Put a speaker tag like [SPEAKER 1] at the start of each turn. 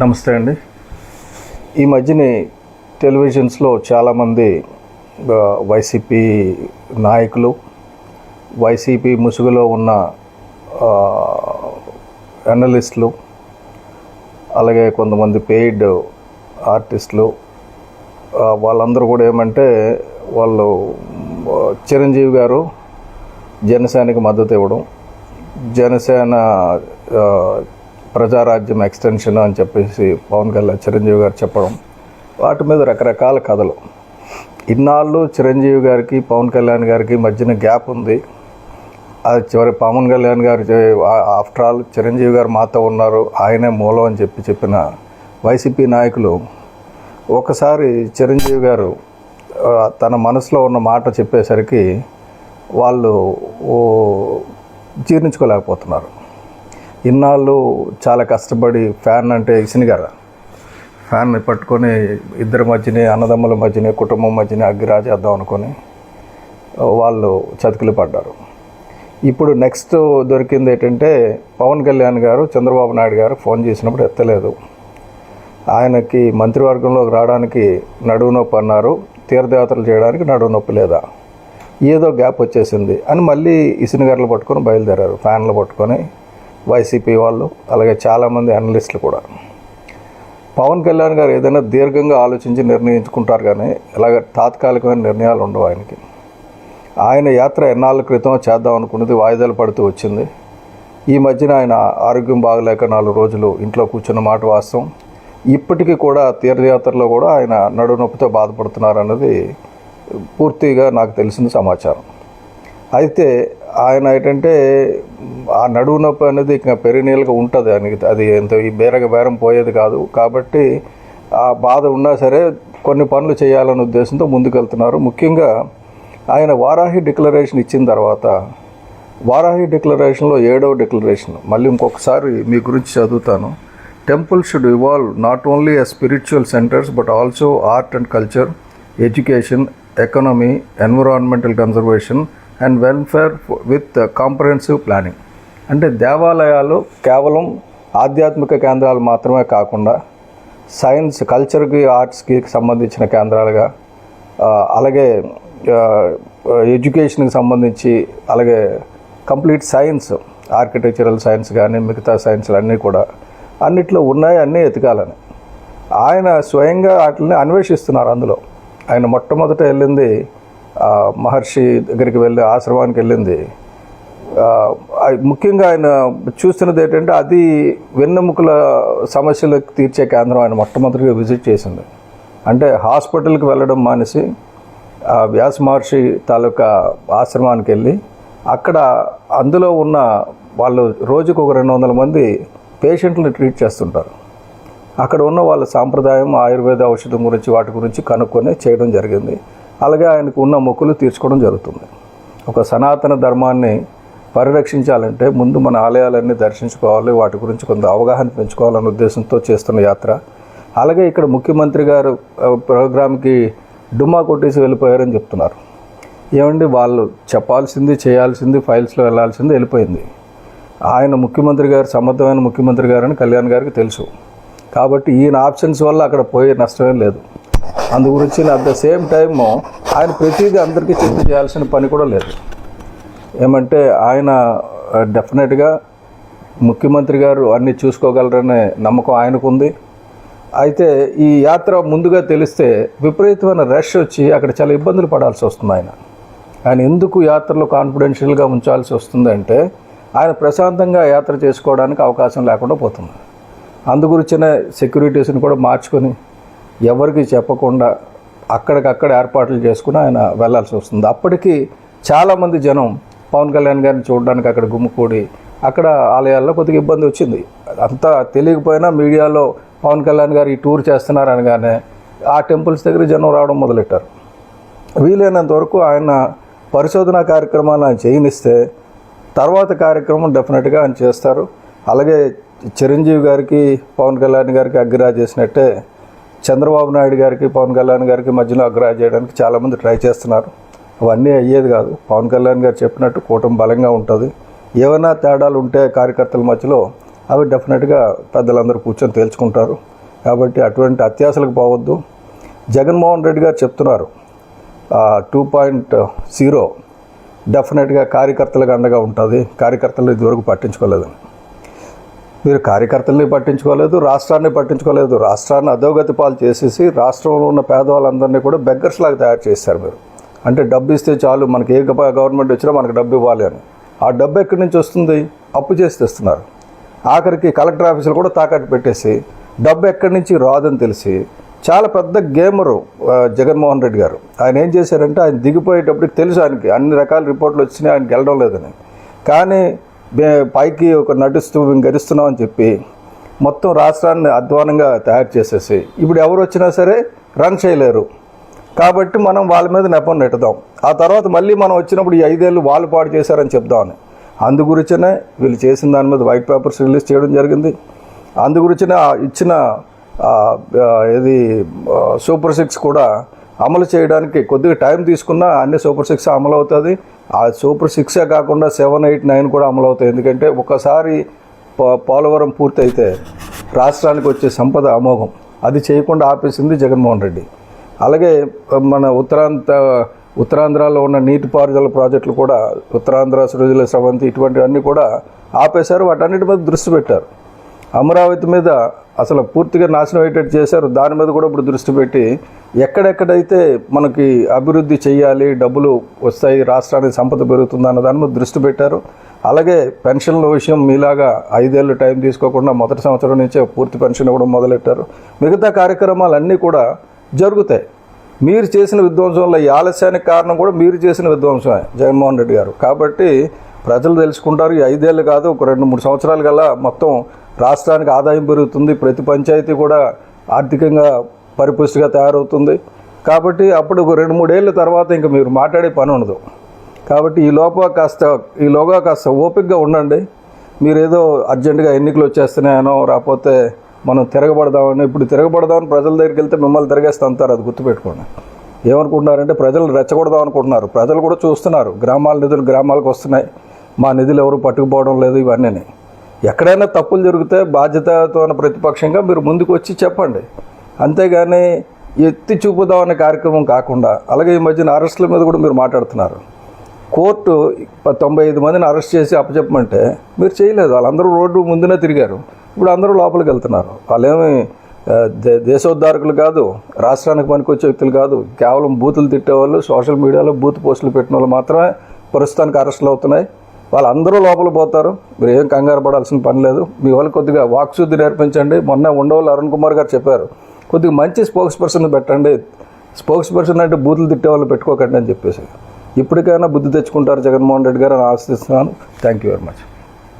[SPEAKER 1] నమస్తే అండి. ఈ మధ్యని టెలివిజన్స్లో చాలామంది వైసీపీ నాయకులు వైసీపీ ముసుగులో ఉన్న అనలిస్టులు అలాగే కొంతమంది పెయిడ్ ఆర్టిస్టులు వాళ్ళందరూ కూడా ఏమంటే వాళ్ళు చిరంజీవి గారు జనసేనకి మద్దతు ఇవ్వడం జనసేన ప్రజారాజ్యం ఎక్స్టెన్షన్ అని చెప్పేసి పవన్ కళ్యాణ్ చిరంజీవి గారు చెప్పడం వాటి మీద రకరకాల కథలు. ఇన్నాళ్ళు చిరంజీవి గారికి పవన్ కళ్యాణ్ గారికి మధ్యన గ్యాప్ ఉంది. అది చివరి పవన్ కళ్యాణ్ గారు ఆఫ్టర్ ఆల్ చిరంజీవి గారు మాతో ఉన్నారు ఆయనే మూలం అని చెప్పి చెప్పిన వైసీపీ నాయకులు. ఒకసారి చిరంజీవి గారు తన మనసులో ఉన్న మాట చెప్పేసరికి వాళ్ళు జీర్ణించుకోలేకపోతున్నారు. ఇన్నాళ్ళు చాలా కష్టపడి ఫ్యాన్ అంటే ఇసినిగారు ఫ్యాన్ని పట్టుకొని ఇద్దరి మధ్యనే అన్నదమ్ముల మధ్యనే కుటుంబం మధ్యనే అగ్గిరాజేద్దాం అనుకొని వాళ్ళు చతికిలు పడ్డారు. ఇప్పుడు నెక్స్ట్ దొరికింది ఏంటంటే పవన్ కళ్యాణ్ గారు చంద్రబాబు నాయుడు గారు ఫోన్ చేసినప్పుడు ఎత్తలేదు. ఆయనకి మంత్రివర్గంలోకి రావడానికి నడువు నొప్పి అన్నారు. తీర్థయాత్రలు చేయడానికి నడువు నొప్పి లేదా? ఏదో గ్యాప్ వచ్చేసింది అని మళ్ళీ ఇసునగర్లు పట్టుకొని బయలుదేరారు ఫ్యాన్లు పట్టుకొని. వైసీపీ వాళ్ళు అలాగే చాలామంది అనలిస్టులు కూడా. పవన్ కళ్యాణ్ గారు ఏదైనా దీర్ఘంగా ఆలోచించి నిర్ణయించుకుంటారు కానీ ఇలాగ తాత్కాలికమైన నిర్ణయాలు ఉండవు ఆయనకి. ఆయన యాత్ర ఎన్నాళ్ళ క్రితం చేద్దాం అనుకున్నది వాయిదాలు పడుతూ వచ్చింది. ఈ మధ్యన ఆయన ఆరోగ్యం బాగలేక నాలుగు రోజులు ఇంట్లో కూర్చున్న మాట వాస్తవం. ఇప్పటికీ కూడా తీర్థయాత్రలో కూడా ఆయన నడునొప్పితో బాధపడుతున్నారన్నది బాధపడుతున్నారు అన్నది పూర్తిగా నాకు తెలిసిన సమాచారం. అయితే ఆయన ఏంటంటే ఆ నడువు నొప్పి అనేది ఇంకా పెరినీళ్ళగా ఉంటుంది ఆయనకి. అది ఎంత ఈ బేరగ బేరం పోయేది కాదు. కాబట్టి ఆ బాధ ఉన్నా సరే కొన్ని పనులు చేయాలనే ఉద్దేశంతో ముందుకెళ్తున్నారు. ముఖ్యంగా ఆయన వారాహి డిక్లరేషన్ ఇచ్చిన తర్వాత వారాహి డిక్లరేషన్లో ఏడవ డిక్లరేషన్. మళ్ళీ ఇంకొకసారి మీ గురించి చదువుతాను. Temple should evolve not only a spiritual centers but also art and culture education economy environmental conservation and welfare with comprehensive planning. అంటే దేవాలయాలు కేవలం ఆధ్యాత్మిక కేంద్రాలు మాత్రమే కాకుండా సైన్స్ కల్చర్కి ఆర్ట్స్కి సంబంధించిన కేంద్రాలుగా అలాగే ఎడ్యుకేషన్కి సంబంధించి అలాగే కంప్లీట్ సైన్స్ ఆర్కిటెక్చరల్ సైన్స్ కానీ మిగతా సైన్స్లు అన్నీ కూడా అన్నిట్లో ఉన్నాయి అన్నీ ఎతకాలని. ఆయన స్వయంగా వాటిని అన్వేషిస్తున్నారు అందులో. ఆయన మొట్టమొదట వెళ్ళింది మహర్షి దగ్గరికి వెళ్ళి ఆశ్రమానికి వెళ్ళింది. ముఖ్యంగా ఆయన చూస్తున్నది ఏంటంటే అది వెన్నెముకల సమస్యలకు తీర్చే కేంద్రం ఆయన మొట్టమొదటిగా విజిట్ చేసింది. అంటే హాస్పిటల్కి వెళ్ళడం మానేసి ఆ వ్యాస మహర్షి తాలూకా ఆశ్రమానికి వెళ్ళి అక్కడ అందులో ఉన్న వాళ్ళు రోజుకు ఒక రెండు వందల మంది పేషెంట్లను ట్రీట్ చేస్తుంటారు. అక్కడ ఉన్న వాళ్ళ సాంప్రదాయం ఆయుర్వేద ఔషధం గురించి వాటి గురించి కనుక్కొని చేయడం జరిగింది. అలాగే ఆయనకు ఉన్న మొక్కులు తీర్చుకోవడం జరుగుతుంది. ఒక సనాతన ధర్మాన్ని పరిరక్షించాలంటే ముందు మన ఆలయాలన్నీ దర్శించుకోవాలి వాటి గురించి కొంత అవగాహన పెంచుకోవాలనే ఉద్దేశంతో చేస్తున్న యాత్ర. అలాగే ఇక్కడ ముఖ్యమంత్రి గారు ప్రోగ్రామ్కి డుమ్మా కొట్టేసి వెళ్ళిపోయారని చెప్తున్నారు. ఏమండి వాళ్ళు చెప్పాల్సింది చేయాల్సింది ఫైల్స్లో వెళ్ళాల్సింది వెళ్ళిపోయింది. ఆయన ముఖ్యమంత్రి గారు సమర్థమైన ముఖ్యమంత్రి గారని కళ్యాణ్ గారికి తెలుసు. కాబట్టి ఈయన ఆప్షన్స్ వల్ల అక్కడ పోయే నష్టమేం లేదు. అందు గురించి అట్ ద సేమ్ టైమ్ ఆయన ప్రతిదీ అందరికీ చెప్పి చేయాల్సిన పని కూడా లేదు. ఏమంటే ఆయన డెఫినెట్గా ముఖ్యమంత్రి గారు అన్నీ చూసుకోగలరనే నమ్మకం ఆయనకు ఉంది అయితే ఈ యాత్ర ముందుగా తెలిస్తే విపరీతమైన రష్ వచ్చి అక్కడ చాలా ఇబ్బందులు పడాల్సి వస్తుంది ఆయన. ఆయన ఎందుకు యాత్రలో కాన్ఫిడెన్షియల్గా ఉంచాల్సి వస్తుందంటే ఆయన ప్రశాంతంగా యాత్ర చేసుకోవడానికి అవకాశం లేకుండా పోతుంది. అందుగురించిన సెక్యూరిటీస్ని కూడా మార్చుకొని ఎవరికి చెప్పకుండా అక్కడికక్కడ ఏర్పాట్లు చేసుకుని ఆయన వెళ్ళాల్సి వస్తుంది. అప్పటికి చాలామంది జనం పవన్ కళ్యాణ్ గారిని చూడడానికి అక్కడ గుమ్ముకూడి అక్కడ ఆలయాల్లో కొద్దిగా ఇబ్బంది వచ్చింది. అంతా తెలియకపోయినా మీడియాలో పవన్ కళ్యాణ్ గారు ఈ టూర్ చేస్తున్నారు అనగానే ఆ టెంపుల్స్ దగ్గర జనం రావడం మొదలెట్టారు. వీలైనంత వరకు ఆయన పరిశోధన కార్యక్రమాలు ఆయన చేయనిస్తే తర్వాత కార్యక్రమం డెఫినెట్గా ఆయన చేస్తారు. అలాగే చిరంజీవి గారికి పవన్ కళ్యాణ్ గారికి అగ్గిరా చేసినట్టే చంద్రబాబు నాయుడు గారికి పవన్ కళ్యాణ్ గారికి మధ్యలో అగ్రా చేయడానికి చాలామంది ట్రై చేస్తున్నారు. అవన్నీ అయ్యేది కాదు. పవన్ కళ్యాణ్ గారు చెప్పినట్టు కూటమి బలంగా ఉంటుంది. ఏమైనా తేడాలు ఉంటే కార్యకర్తల మధ్యలో అవి డెఫినెట్గా పెద్దలందరూ కూర్చొని తేల్చుకుంటారు. కాబట్టి అటువంటి అత్యాశలకు పోవద్దు. జగన్మోహన్ రెడ్డి గారు చెప్తున్నారు. టూ పాయింట్ జీరో డెఫినెట్గా కార్యకర్తలకు అండగా ఉంటుంది. కార్యకర్తలు ఇదివరకు పట్టించుకోలేదని. మీరు కార్యకర్తల్ని పట్టించుకోలేదు రాష్ట్రాన్ని పట్టించుకోలేదు. రాష్ట్రాన్ని అధోగతి పాలు చేసేసి రాష్ట్రంలో ఉన్న పేదవాళ్ళందరినీ కూడా బెగ్గర్స్ లాగా తయారు చేశారు మీరు. అంటే డబ్బు ఇస్తే చాలు మనకి ఏ గవర్నమెంట్ వచ్చినా మనకు డబ్బు ఇవ్వాలి అని. ఆ డబ్బు ఎక్కడి నుంచి వస్తుంది? అప్పు చేసి తెస్తున్నారు. ఆఖరికి కలెక్టర్ ఆఫీసులు కూడా తాకట్టు పెట్టేసి డబ్బు ఎక్కడి నుంచి రాదని తెలిసి చాలా పెద్ద గేమరు జగన్మోహన్ రెడ్డి గారు. ఆయన ఏం చేశారంటే ఆయన దిగిపోయేటప్పటికి తెలుసు ఆయనకి అన్ని రకాల రిపోర్ట్లు వచ్చినాయి ఆయనకి వెళ్ళడం లేదని. కానీ పైకి ఒక నటిస్తూ మేము గెలుస్తున్నాం చెప్పి మొత్తం రాష్ట్రాన్ని అధ్వానంగా తయారు చేసేసి ఇప్పుడు ఎవరు వచ్చినా సరే రన్ చేయలేరు. కాబట్టి మనం వాళ్ళ మీద నెపం నెట్టుదాం. ఆ తర్వాత మళ్ళీ మనం వచ్చినప్పుడు ఈ ఐదేళ్ళు వాళ్ళు పాడు చేశారని చెప్దామని. అందు గురించనే వీళ్ళు చేసిన దాని మీద వైట్ పేపర్స్ రిలీజ్ చేయడం జరిగింది. అందు గురించిన ఇచ్చిన ఇది సూపర్ సిక్స్ కూడా అమలు చేయడానికి కొద్దిగా టైం తీసుకున్నా అన్ని సూపర్ సిక్స్ అమలు అవుతుంది ఆ సూపర్ సిక్సే కాకుండా సెవెన్ ఎయిట్ నైన్ కూడా అమలు అవుతాయి ఎందుకంటే ఒకసారి పో- పోలవరం పూర్తయితే రాష్ట్రానికి వచ్చే సంపద అమోఘం. అది చేయకుండా ఆపేసింది జగన్మోహన్ రెడ్డి. అలాగే మన ఉత్తరాంత ఉత్తరాంధ్రలో ఉన్న నీటిపారుదల ప్రాజెక్టులు కూడా ఉత్తరాంధ్ర సృజల స్రవంతి ఇటువంటివన్నీ కూడా ఆపేశారు. వాటన్నిటి మీద దృష్టి పెట్టారు. అమరావతి మీద అసలు పూర్తిగా నాశనం అయ్యేటట్టు చేశారు. దాని మీద కూడా ఇప్పుడు దృష్టి పెట్టి ఎక్కడెక్కడైతే మనకి అభివృద్ధి చేయాలి డబ్బులు వస్తాయి రాష్ట్రానికి సంపద పెరుగుతుంది అన్న దాని మీద దృష్టి పెట్టారు. అలాగే పెన్షన్ల విషయం మీలాగా ఐదేళ్ళు టైం తీసుకోకుండా మొదటి సంవత్సరం నుంచే పూర్తి పెన్షన్ ఇవ్వడం మొదలెట్టారు. మిగతా కార్యక్రమాలన్నీ కూడా జరుగుతాయి. మీరు చేసిన విధ్వంసంలో ఈ ఆలస్యానికి కారణం కూడా మీరు చేసిన విధ్వంసమే జగన్మోహన్ రెడ్డి గారు. కాబట్టి ప్రజలు తెలుసుకుంటారు. ఈ ఐదేళ్ళు కాదు ఒక రెండు మూడు సంవత్సరాల కల్లా మొత్తం రాష్ట్రానికి ఆదాయం పెరుగుతుంది. ప్రతి పంచాయతీ కూడా ఆర్థికంగా పరిపుష్టిగా తయారవుతుంది. కాబట్టి అప్పుడు ఒక రెండు మూడేళ్ళ తర్వాత ఇంకా మీరు మాట్లాడే పని ఉండదు. కాబట్టి ఈ లోప కాస్త ఈ లోగా కాస్త ఓపికగా ఉండండి. మీరు ఏదో అర్జెంటుగా ఎన్నికలు వచ్చేస్తున్నాయనో రాకపోతే మనం తిరగబడదామని ఇప్పుడు తిరగబడదామని ప్రజల దగ్గరికి వెళ్తే మిమ్మల్ని తిరగేస్తా అంటారు అది గుర్తుపెట్టుకోండి. ఏమనుకుంటున్నారంటే ప్రజలు రెచ్చగొడదాం అనుకుంటున్నారు. ప్రజలు కూడా చూస్తున్నారు. గ్రామాల నిధులు గ్రామాలకు వస్తున్నాయి. మా నిధులు ఎవరు పట్టుకుపోవడం లేదు ఇవన్నీ ఎక్కడైనా తప్పులు జరిగితే బాధ్యతతో ఉన్న ప్రతిపక్షంగా మీరు ముందుకు వచ్చి చెప్పండి. అంతేగాని ఎత్తి చూపుదాం అనే కార్యక్రమం కాకుండా అలాగే ఈ మధ్యన అరెస్టుల మీద కూడా మీరు మాట్లాడుతున్నారు. కోర్టు ప- తొంభై ఐదు మందిని అరెస్ట్ చేసి అప్పచెప్పమంటే మీరు చేయలేదు. వాళ్ళందరూ రోడ్డు ముందునే తిరిగారు. ఇప్పుడు అందరూ లోపలికి వెళ్తున్నారు. వాళ్ళేమి దేశోద్ధారకులు కాదు రాష్ట్రానికి పనికొచ్చే వ్యక్తులు కాదు. కేవలం బూతులు తిట్టేవాళ్ళు సోషల్ మీడియాలో బూత్ పోస్టులు పెట్టిన వాళ్ళు మాత్రమే ప్రస్తుతానికి అరెస్టులు అవుతున్నాయి. వాళ్ళందరూ లోపల పోతారు. మీరు ఏం కంగారు పడాల్సిన పని లేదు. మీ వాళ్ళు కొద్దిగా వాక్శుద్ధి నేర్పించండి. మొన్న ఉండేవాళ్ళు అరుణ్ కుమార్ గారు చెప్పారు. కొద్దిగా మంచి స్పోక్స్ పర్సన్ పెట్టండి. స్పోక్స్ పర్సన్ అంటే బూతులు తిట్టే వాళ్ళు పెట్టుకోకండి అని చెప్పేసి. ఇప్పటికైనా బుద్ధి తెచ్చుకుంటారు జగన్మోహన్ రెడ్డి గారు అని ఆశిస్తున్నాను. Thank you very much